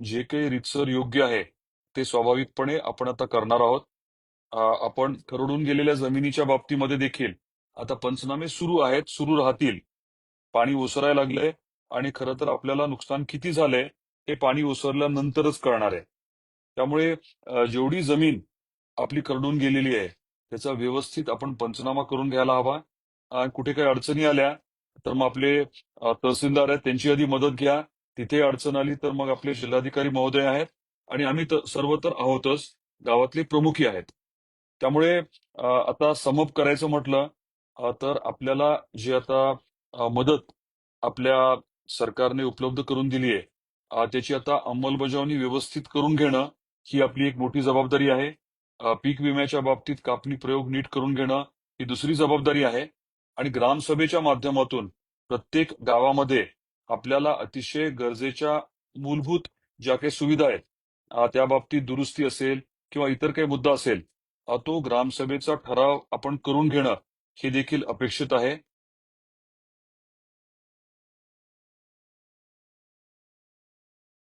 जे काही रीतसर योग्य आहे ते स्वाभाविकपणे आपण आता करणार आहोत. आपण खरडून गेलेल्या जमिनीच्या बाबतीमध्ये देखील आता पंचनामे सुरू आहेत सुरू राहतील. पाणी ओसरायला लागलंय आणि खरं तर आपल्याला नुकसान किती झालंय हे पाणी ओसरल्यानंतरच कळणार आहे. त्यामुळे जेवढी जमीन आपली करडून गेलेली आहे त्याचा व्यवस्थित आपण पंचनामा करून घ्यायला हवा. कुठे काही अडचणी आल्या तर मग आपले तहसीलदार आहेत त्यांची आधी मदत घ्या. तिथे अडचण आली तर मग आपले जिल्हाधिकारी महोदय आहेत आणि आम्ही तर सर्व तर आहोतच. गावातले प्रमुखी आहेत. त्यामुळे आता समप करायचं म्हटलं तर आपल्याला जी आता मदत आपल्या सरकारने उपलब्ध करून दिली आहे त्याची आता अंमलबजावणी व्यवस्थित करून घेणं ही आपली एक मोठी जबाबदारी आहे. पीक विम्याच्या बाबतीत कापणी प्रयोग नीट करून घेणं ही दुसरी जबाबदारी आहे. आणि ग्रामसभेच्या माध्यमातून प्रत्येक गावामध्ये आपल्याला अतिशय गरजेच्या मूलभूत ज्या काही सुविधा आहेत त्या बाबतीत दुरुस्ती असेल किंवा इतर काही मुद्दा असेल तो ग्रामसभेचा ठराव आपण करून घेणं हे देखील अपेक्षित आहे.